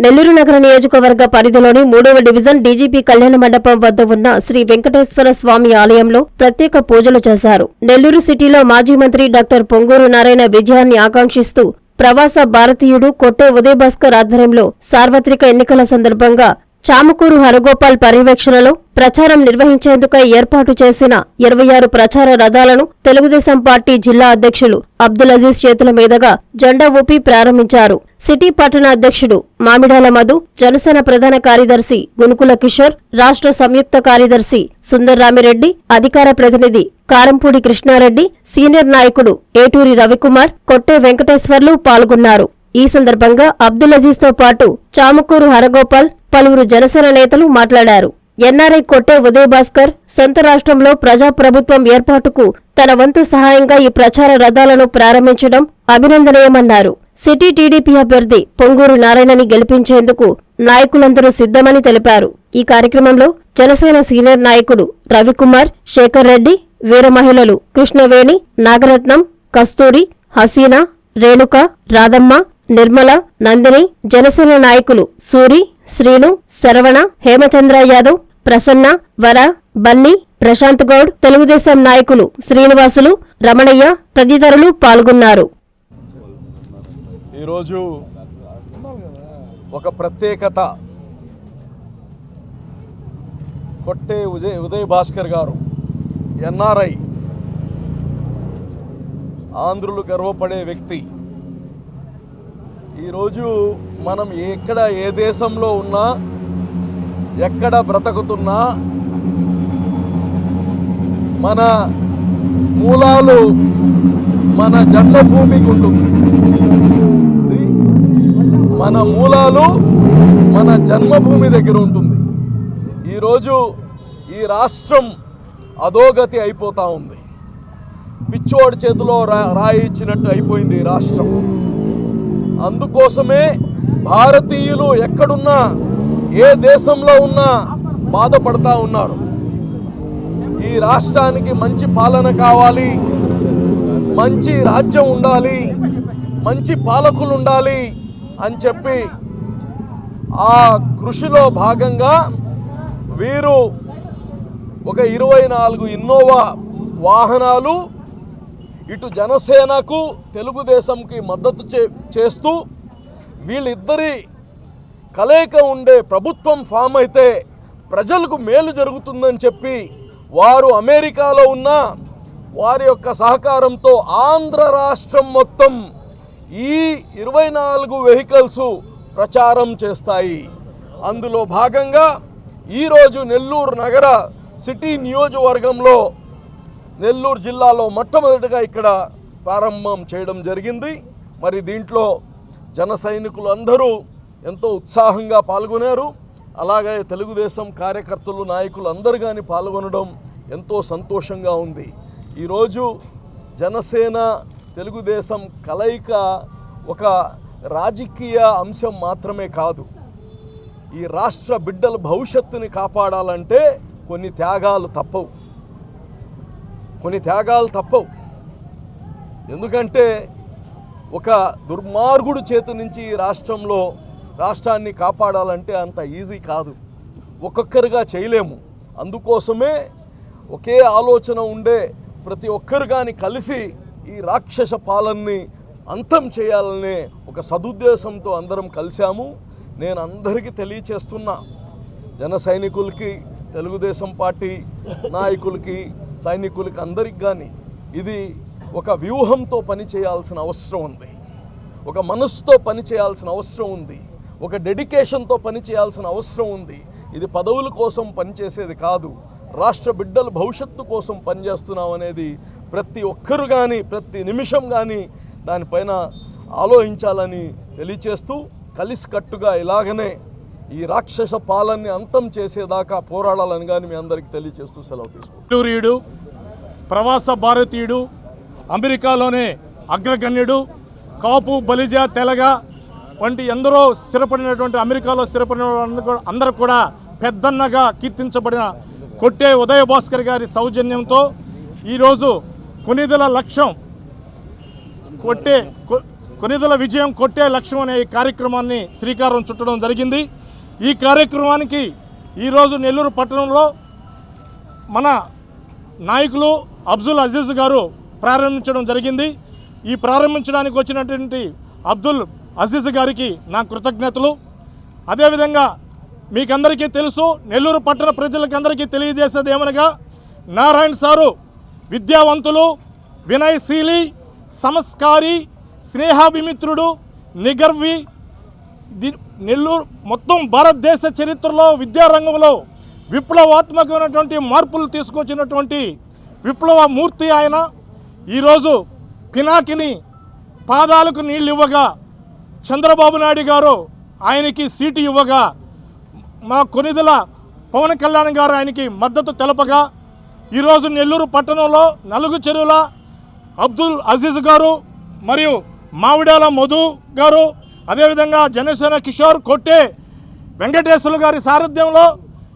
నెల్లూరు నగర నియోజకవర్గ పరిధిలోని మూడవ డివిజన్ డీజీపీ కళ్యాణ మండపం వద్ద ఉన్న శ్రీ వెంకటేశ్వర స్వామి ఆలయంలో ప్రత్యేక పూజలు చేశారు. నెల్లూరు సిటీలో మాజీ మంత్రి డాక్టర్ పొంగూరు నారాయణ విజయాన్ని ఆకాంక్షిస్తూ ప్రవాస భారతీయుడు కొట్టే ఉదయభాస్కర్ ఆధ్వర్యంలో సార్వత్రిక ఎన్నికల సందర్భంగా చామకూరు హరగోపాల్ పర్యవేక్షణలో ప్రచారం నిర్వహించేందుకై ఏర్పాటు చేసిన ఇరవై ఆరు ప్రచార రథాలను తెలుగుదేశం పార్టీ జిల్లా అధ్యక్షులు అబ్దుల్ అజీజ్ చేతుల మీదుగా జెండా ఊపి ప్రారంభించారు. సిటీ పట్టణ అధ్యక్షుడు మామిడాల మధు జనసేన ప్రధాన కార్యదర్శి గునుకుల కిషోర్ రాష్ట్ర సంయుక్త కార్యదర్శి సుందర్ రామిరెడ్డి అధికార ప్రతినిధి కారంపూడి కృష్ణారెడ్డి సీనియర్ నాయకుడు ఏటూరి రవికుమార్ కొట్టే వెంకటేశ్వర్లు పాల్గొన్నారు. ఈ సందర్భంగా అబ్దుల్ అజీజ్తో పాటు చాముకూరు హరగోపాల్ పలువురు జనసేన నేతలు మాట్లాడారు. ఎన్ఆర్ఐ కొట్టే ఉదయభాస్కర్ సొంత రాష్ట్రంలో ప్రజాప్రభుత్వం ఏర్పాటుకు తన వంతు సహాయంగా ఈ ప్రచార రథాలను ప్రారంభించడం అభినందనీయమన్నారు. సిటీ టీడీపీ అభ్యర్థి పొంగూరు నారాయణని గెలిపించేందుకు నాయకులందరూ సిద్ధమని తెలిపారు. ఈ కార్యక్రమంలో జనసేన సీనియర్ నాయకుడు రవికుమార్ శేఖర్ రెడ్డి వీర మహిళలు కృష్ణవేణి నాగరత్నం కస్తూరి హసీనా రేణుక రాధమ్మ నిర్మల నందిని జనసేన నాయకులు సూరి శ్రీను శరవణ హేమచంద్ర యాదవ్ ప్రసన్న వర బన్నీ ప్రశాంత్ గౌడ్ తెలుగుదేశం నాయకులు శ్రీనివాసులు రమణయ్య తదితరులు పాల్గొన్నారు. ఈరోజు ఒక ప్రత్యేకత. కొట్టే ఉదయ్ ఉదయ్ భాస్కర్ గారు ఎన్ఆర్ఐ ఆంధ్రులు గర్వపడే వ్యక్తి. ఈరోజు మనం ఎక్కడ ఏ దేశంలో ఉన్నా ఎక్కడ బ్రతుకుతున్నా మన మూలాలు మన జన్మభూమికి ఉంటుంది. మన మూలాలు మన జన్మభూమి దగ్గర ఉంటుంది. ఈరోజు ఈ రాష్ట్రం అధోగతి అయిపోతూ ఉంది. పిచ్చోడి చేతిలో రా రాయి ఇచ్చినట్టు అయిపోయింది ఈ రాష్ట్రం. అందుకోసమే భారతీయులు ఎక్కడున్నా ఏ దేశంలో ఉన్నా బాధపడతా ఉన్నారు. ఈ రాష్ట్రానికి మంచి పాలన కావాలి మంచి రాజ్యం ఉండాలి మంచి పాలకులు ఉండాలి అని చెప్పి ఆ కృషిలో భాగంగా వీరు ఒక ఇరవై నాలుగు ఇన్నోవా వాహనాలు ఇటు జనసేనకు తెలుగుదేశంకి మద్దతు చే చేస్తూ వీళ్ళిద్దరి కలయిక ఉండే ప్రభుత్వం ఫామ్ అయితే ప్రజలకు మేలు జరుగుతుందని చెప్పి వారు అమెరికాలో ఉన్న వారి యొక్క సహకారంతో ఆంధ్ర రాష్ట్రం మొత్తం ఈ ఇరవై నాలుగు వెహికల్స్ ప్రచారం చేస్తాయి. అందులో భాగంగా ఈరోజు నెల్లూరు నగర సిటీ నియోజకవర్గంలో నెల్లూరు జిల్లాలో మొట్టమొదటిగా ఇక్కడ ప్రారంభం చేయడం జరిగింది. మరి దీంట్లో జన సైనికులు అందరూ ఎంతో ఉత్సాహంగా పాల్గొన్నారు. అలాగే తెలుగుదేశం కార్యకర్తలు నాయకులు అందరు కానీ పాల్గొనడం ఎంతో సంతోషంగా ఉంది. ఈరోజు జనసేన తెలుగుదేశం కలయిక ఒక రాజకీయ అంశం మాత్రమే కాదు. ఈ రాష్ట్ర బిడ్డల భవిష్యత్తుని కాపాడాలంటే కొన్ని త్యాగాలు తప్పవు. కొన్ని త్యాగాలు తప్పవు. ఎందుకంటే ఒక దుర్మార్గుడు చేతి నుంచి ఈ రాష్ట్రంలో రాష్ట్రాన్ని కాపాడాలంటే అంత ఈజీ కాదు. ఒక్కొక్కరుగా చేయలేము. అందుకోసమే ఒకే ఆలోచన ఉండే ప్రతి ఒక్కరు కానీ కలిసి ఈ రాక్షస పాలనని అంతం చేయాలనే ఒక సదుద్దేశంతో అందరం కలిశాము. నేను అందరికీ తెలియచేస్తున్నా జన సైనికులకి తెలుగుదేశం పార్టీ నాయకులకి సైనికులకి అందరికి కానీ ఇది ఒక వ్యూహంతో పని చేయాల్సిన అవసరం ఉంది. ఒక మనసుతో పని చేయాల్సిన అవసరం ఉంది. ఒక డెడికేషన్తో పని చేయాల్సిన అవసరం ఉంది. ఇది పదవుల కోసం పనిచేసేది కాదు. రాష్ట్ర బిడ్డల భవిష్యత్తు కోసం పనిచేస్తున్నాం అనేది ప్రతి ఒక్కరు కానీ ప్రతి నిమిషం కానీ దానిపైన ఆలోచించాలని తెలియచేస్తూ కలిసికట్టుగా ఇలాగనే ఈ రాక్షస పాలన్ని అంతం చేసేదాకా పోరాడాలని కానీ మీ అందరికీ తెలియచేస్తూ సెలవు తీసుకుంటాం ప్రవాస భారతీయుడు అమెరికాలోనే అగ్రగణ్యుడు కాపు బలిజ తెలగ వంటి ఎందరో స్థిరపడినటువంటి అమెరికాలో స్థిరపడిన కూడా- అందరూ కూడా పెద్దన్నగా కీర్తించబడిన కొట్టే ఉదయ భాస్కర్ గారి సౌజన్యంతో ఈరోజు కొనిదల లక్ష్యం కొట్టే కొనిదల విజయం కొట్టే లక్ష్యం అనే ఈ కార్యక్రమాన్ని శ్రీకారం చుట్టడం జరిగింది. ఈ కార్యక్రమానికి ఈరోజు నెల్లూరు పట్టణంలో మన నాయకులు అబ్దుల్ అజీజ్ గారు ప్రారంభించడం జరిగింది. ఈ ప్రారంభించడానికి వచ్చినటువంటి అబ్దుల్ అజీజ్ గారికి నా కృతజ్ఞతలు. అదేవిధంగా మీకందరికీ తెలుసు నెల్లూరు పట్టణ ప్రజలకందరికీ తెలియజేసేది ఏమనగా నారాయణ సారు విద్యావంతులు వినయశీలి సంస్కారి స్నేహాభిమిత్రుడు నిగర్వి నెల్లూరు మొత్తం భారతదేశ చరిత్రలో విద్యారంగంలో విప్లవాత్మకమైనటువంటి మార్పులు తీసుకొచ్చినటువంటి విప్లవ మూర్తి ఆయన. ఈరోజు పినాకిని పాదాలకు నీళ్ళు ఇవ్వగా చంద్రబాబు నాయుడు గారు ఆయనకి సీటు ఇవ్వగా మా కొనిదల పవన్ కళ్యాణ్ గారు ఆయనకి మద్దతు తెలపగా ఈరోజు నెల్లూరు పట్టణంలో నలుగు చెరువుల అబ్దుల్ అజీజ్ గారు మరియు మావిడాల మధు గారు అదేవిధంగా జనసేన కిషోర్ కొట్టే వెంకటేశ్వర్లు గారి సారథ్యంలో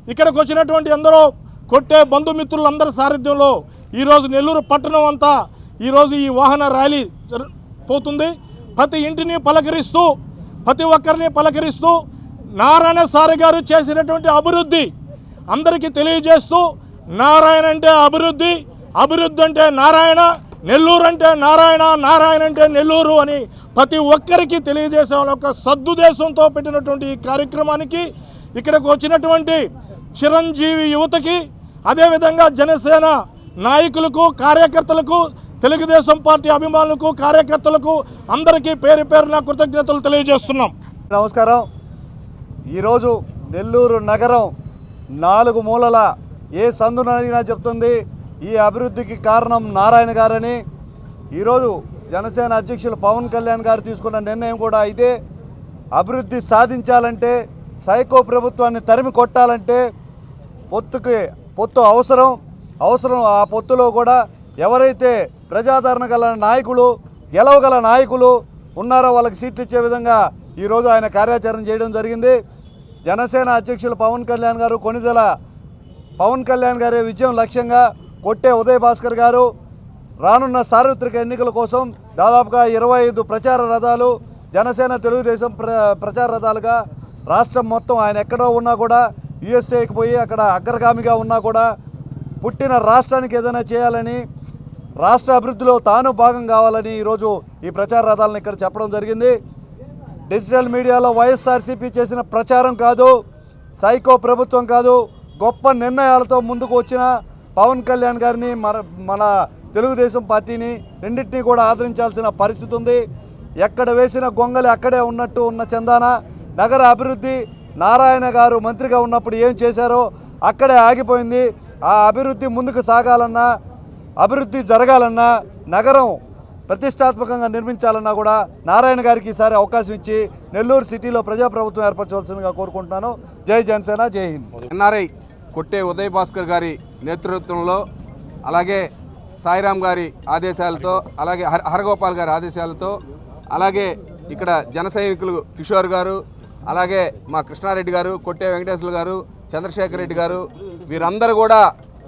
ఇక్కడికి వచ్చినటువంటి అందరూ కొట్టే బంధుమిత్రులందరి సారథ్యంలో ఈరోజు నెల్లూరు పట్టణం అంతా ఈరోజు ఈ వాహన ర్యాలీ జరు- పోతుంది. ప్రతి ఇంటిని పలకరిస్తూ ప్రతి ఒక్కరిని పలకరిస్తూ నారాయణ సారి గారు చేసినటువంటి అభివృద్ధి అందరికీ తెలియజేస్తూ నారాయణ అంటే అభివృద్ధి అభివృద్ధి అంటే నారాయణ నెల్లూరు అంటే నారాయణ నారాయణ అంటే నెల్లూరు అని ప్రతి ఒక్కరికి తెలియజేసే వాళ్ళ యొక్క సద్దుదేశంతో పెట్టినటువంటి ఈ కార్యక్రమానికి ఇక్కడికి వచ్చినటువంటి చిరంజీవి యువతకి అదేవిధంగా జనసేన నాయకులకు కార్యకర్తలకు తెలుగుదేశం పార్టీ అభిమానులకు కార్యకర్తలకు అందరికీ పేరు పేరున కృతజ్ఞతలు తెలియజేస్తున్నాం. నమస్కారం. ఈరోజు నెల్లూరు నగరం నాలుగు మూలల ఏ సందునైనా చెప్తుంది. ఈ అభివృద్ధికి కారణం నారాయణ గారని. ఈరోజు జనసేన అధ్యక్షులు పవన్ కళ్యాణ్ గారు తీసుకున్న నిర్ణయం కూడా ఇదే. అభివృద్ధి సాధించాలంటే సైకో ప్రభుత్వాన్ని తరిమి కొట్టాలంటే పొత్తుకి పొత్తు అవసరం. అవసరం ఆ పొత్తులో కూడా ఎవరైతే ప్రజాదరణ గల నాయకులు గెలవగల నాయకులు ఉన్నారో వాళ్ళకి సీట్లు ఇచ్చే విధంగా ఈరోజు ఆయన కార్యాచరణ చేయడం జరిగింది. జనసేన అధ్యక్షులు పవన్ కళ్యాణ్ గారు కొనిదెల పవన్ కళ్యాణ్ గారి విజయం లక్ష్యంగా కొట్టే ఉదయ్ భాస్కర్ గారు రానున్న సార్వత్రిక ఎన్నికల కోసం దాదాపుగా ఇరవై ఐదు ప్రచార రథాలు జనసేన తెలుగుదేశం ప్ర ప్రచార రథాలుగా రాష్ట్రం మొత్తం ఆయన ఎక్కడో ఉన్నా కూడా యుఎస్ఏకి పోయి అక్కడ అగ్రగామిగా ఉన్నా కూడా పుట్టిన రాష్ట్రానికి ఏదైనా చేయాలని రాష్ట్ర అభివృద్ధిలో తాను భాగం కావాలని ఈరోజు ఈ ప్రచార రథాలను ఇక్కడ చెప్పడం జరిగింది. డిజిటల్ మీడియాలో వైఎస్ఆర్సీపీ చేసిన ప్రచారం కాదు సైకో ప్రభుత్వం కాదు గొప్ప నిర్ణయాలతో ముందుకు వచ్చిన పవన్ కళ్యాణ్ గారిని మన మన తెలుగుదేశం పార్టీని రెండింటినీ కూడా ఆదరించాల్సిన పరిస్థితి ఉంది. ఎక్కడ వేసిన గొంగలి అక్కడే ఉన్నట్టు ఉన్న చందాన నగర అభివృద్ధి నారాయణ గారు మంత్రిగా ఉన్నప్పుడు ఏం చేశారో అక్కడే ఆగిపోయింది. ఆ అభివృద్ధి ముందుకు సాగాలన్నా అభివృద్ధి జరగాలన్నా నగరం ప్రతిష్టాత్మకంగా నిర్మించాలన్నా కూడా నారాయణ గారికి ఈసారి అవకాశం ఇచ్చి నెల్లూరు సిటీలో ప్రజాప్రభుత్వం ఏర్పరచవలసిందిగా కోరుకుంటున్నాను. జై జనసేన జై హింద్. ఎన్ఆర్ఐ కొట్టే ఉదయ్ భాస్కర్ గారి నేతృత్వంలో అలాగే సాయిరామ్ గారి ఆదేశాలతో అలాగే హరగోపాల్ గారి ఆదేశాలతో అలాగే ఇక్కడ జన సైనికులు కిషోర్ గారు అలాగే మా కృష్ణారెడ్డి గారు కొట్టే వెంకటేశ్వర గారు చంద్రశేఖర్ రెడ్డి గారు వీరందరూ కూడా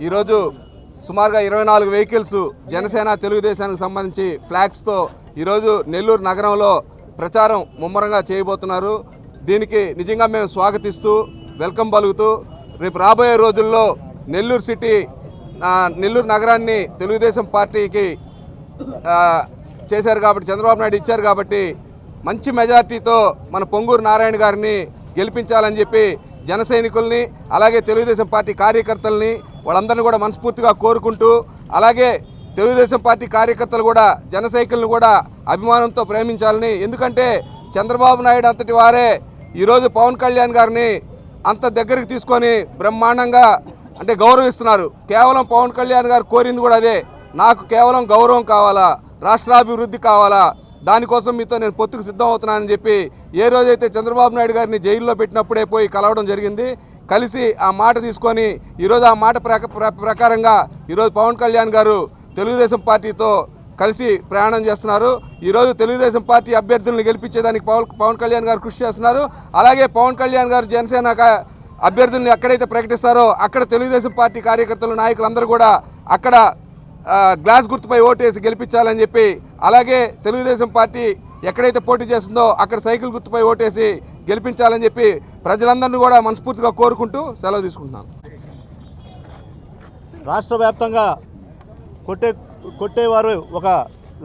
ఈరోజు సుమారుగా ఇరవై నాలుగు వెహికల్స్ జనసేన తెలుగుదేశానికి సంబంధించి ఫ్లాగ్స్తో ఈరోజు నెల్లూరు నగరంలో ప్రచారం ముమ్మరంగా చేయబోతున్నారు. దీనికి నిజంగా మేము స్వాగతిస్తూ వెల్కమ్ పలుకుతూ రేపు రాబోయే రోజుల్లో నెల్లూరు సిటీ నెల్లూరు నగరాన్ని తెలుగుదేశం పార్టీకి చేశారు కాబట్టి చంద్రబాబు నాయుడు ఇచ్చారు కాబట్టి మంచి మెజార్టీతో మన పొంగూరు నారాయణ గారిని గెలిపించాలని చెప్పి జన సైనికుల్ని అలాగే తెలుగుదేశం పార్టీ కార్యకర్తల్ని వాళ్ళందరినీ కూడా మనస్ఫూర్తిగా కోరుకుంటూ అలాగే తెలుగుదేశం పార్టీ కార్యకర్తలు కూడా జన సైకిల్ని కూడా అభిమానంతో ప్రేమించాలని. ఎందుకంటే చంద్రబాబు నాయుడు అంతటి వారే ఈరోజు పవన్ కళ్యాణ్ గారిని అంత దగ్గరికి తీసుకొని బ్రహ్మాండంగా అంటే గౌరవిస్తున్నారు. కేవలం పవన్ కళ్యాణ్ గారు కోరింది కూడా అదే. నాకు కేవలం గౌరవం కావాలా? రాష్ట్రాభివృద్ధి కావాలా? దానికోసం మీతో నేను పొత్తుకు సిద్ధం అవుతున్నానని చెప్పి ఏ రోజైతే చంద్రబాబు నాయుడు గారిని జైల్లో పెట్టినప్పుడే పోయి కలవడం జరిగింది. కలిసి ఆ మాట తీసుకొని ఈరోజు ఆ మాట ప్రక ప్రకారంగా ఈరోజు పవన్ కళ్యాణ్ గారు తెలుగుదేశం పార్టీతో కలిసి ప్రయాణం చేస్తున్నారు. ఈరోజు తెలుగుదేశం పార్టీ అభ్యర్థులను గెలిపించేదానికి పవన్ పవన్ కళ్యాణ్ గారు కృషి చేస్తున్నారు. అలాగే పవన్ కళ్యాణ్ గారు జనసేన అభ్యర్థుల్ని ఎక్కడైతే ప్రకటిస్తారో అక్కడ తెలుగుదేశం పార్టీ కార్యకర్తలు నాయకులందరూ కూడా అక్కడ గ్లాస్ గుర్తుపై ఓటేసి గెలిపించాలని చెప్పి అలాగే తెలుగుదేశం పార్టీ ఎక్కడైతే పోటీ చేస్తుందో అక్కడ సైకిల్ గుర్తుపై ఓటేసి గెలిపించాలని చెప్పి ప్రజలందరినీ కూడా మనస్ఫూర్తిగా కోరుకుంటూ సెలవు తీసుకుంటున్నాను. రాష్ట్ర వ్యాప్తంగా కొట్టే కొట్టేవారు ఒక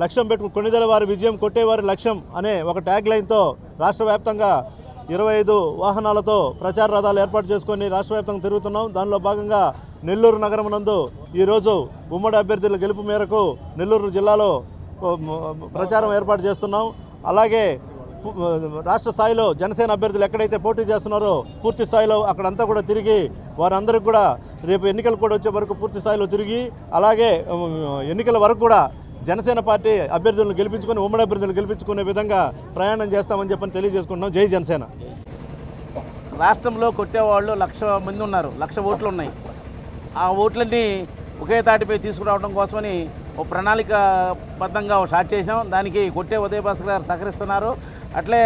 లక్ష్యం పెట్టుకుని కొన్నిదల వారి విజయం కొట్టేవారి లక్ష్యం అనే ఒక ట్యాగ్ లైన్తో రాష్ట్ర వ్యాప్తంగా ఇరవై ఐదు వాహనాలతో ప్రచార రథాలు ఏర్పాటు చేసుకొని రాష్ట్ర వ్యాప్తంగా తిరుగుతున్నాం. దానిలో భాగంగా నెల్లూరు నగరం నందు ఈరోజు ఉమ్మడి అభ్యర్థుల గెలుపు మేరకు నెల్లూరు జిల్లాలో ప్రచారం ఏర్పాటు చేస్తున్నాం. అలాగే రాష్ట్ర స్థాయిలో జనసేన అభ్యర్థులు ఎక్కడైతే పోటీ చేస్తున్నారో పూర్తి స్థాయిలో అక్కడంతా కూడా తిరిగి వారందరికి కూడా రేపు ఎన్నికలు కూడా వచ్చే వరకు పూర్తి స్థాయిలో తిరిగి అలాగే ఎన్నికల వరకు కూడా జనసేన పార్టీ అభ్యర్థులను గెలిపించుకొని ఉమ్మడి అభ్యర్థులను గెలిపించుకునే విధంగా ప్రయాణం చేస్తామని చెప్పని తెలియజేసుకుంటున్నాం. జై జనసేన. రాష్ట్రంలో కొట్టేవాళ్ళు లక్ష మంది ఉన్నారు లక్ష ఓట్లు ఉన్నాయి. ఆ ఓట్లన్నీ ఒకే తాటిపై తీసుకురావడం కోసమని ఓ ప్రణాళికాబద్ధంగా స్టార్ట్ చేసాం దానికి కొట్టే ఉదయభాస్కర్ గారు సహకరిస్తున్నారు. అట్లే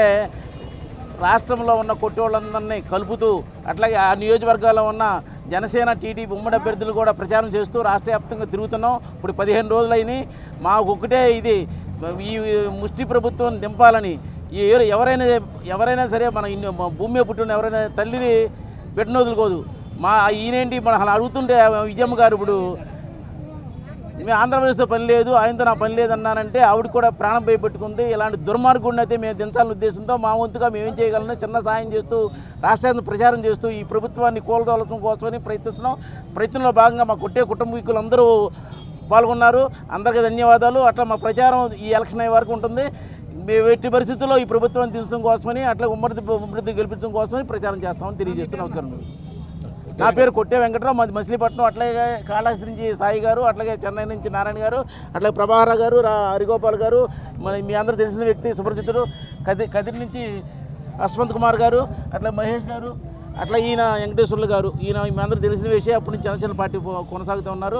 రాష్ట్రంలో ఉన్న కొట్టేవాళ్ళందరినీ కలుపుతూ అట్లాగే ఆ నియోజకవర్గాల్లో ఉన్న జనసేన టీడీపీ ఉమ్మడి అభ్యర్థులు కూడా ప్రచారం చేస్తూ రాష్ట్ర వ్యాప్తంగా తిరుగుతున్నాం. ఇప్పుడు పదిహేను రోజులైనాయి మాకు ఒకటే ఇది ఈ ముష్టి ప్రభుత్వం దింపాలని. ఈ ఎవరైనా ఎవరైనా సరే మన ఇన్ని- భూమి మీద పుట్టిన ఎవరైనా తల్లిని పెట్టిన వదులుకోదు మా ఈయనేంటి మన అలా అడుగుతుంటే విజయమ్మ గారు ఇప్పుడు మేము ఆంధ్రప్రదేశ్తో పని లేదు ఆయనతో నా పని లేదన్నానంటే ఆవిడ కూడా ప్రాణం భయపెట్టుకుంది. ఇలాంటి దుర్మార్గుడిని అయితే మేము దించాలని ఉద్దేశంతో మా వంతుగా మేము చేయగలను చిన్న సాయం చేస్తూ రాష్ట్రాన్ని ప్రచారం చేస్తూ ఈ ప్రభుత్వాన్ని కోలుదోలతం కోసమని ప్రయత్నిస్తున్నాం. ప్రయత్నంలో భాగంగా మా కొట్టే కుటుంబీకులు అందరూ పాల్గొన్నారు. అందరికీ ధన్యవాదాలు. అట్లా మా ప్రచారం ఈ ఎలక్షన్ అయ్యే వరకు ఉంటుంది. మేము ఎట్టి పరిస్థితుల్లో ఈ ప్రభుత్వాన్ని తీర్చడం కోసమని అట్లా ఉమ్మడి ఉమ్మడి గెలిపించడం కోసమని ప్రచారం చేస్తామని తెలియజేస్తూ నమస్కారం. నా పేరు కొట్టే వెంకట్రావు మాది మచిలీపట్నం. అట్లాగే కాళహస్తి నుంచి సాయి గారు అట్లాగే చెన్నై నుంచి నారాయణ గారు అట్లాగే ప్రభాకర గారు రా హరిగోపాల్ గారు మన మీ అందరూ తెలిసిన వ్యక్తి సుపరిచితుడు కది కదిరి నుంచి అశ్వంత్ కుమార్ గారు అట్లా మహేష్ గారు అట్లా ఈయన వెంకటేశ్వర్లు గారు. ఈయన మీ అందరూ తెలిసిన విషయం. అప్పటి నుంచి చిన్న పార్టీ కొనసాగుతూ ఉన్నారు.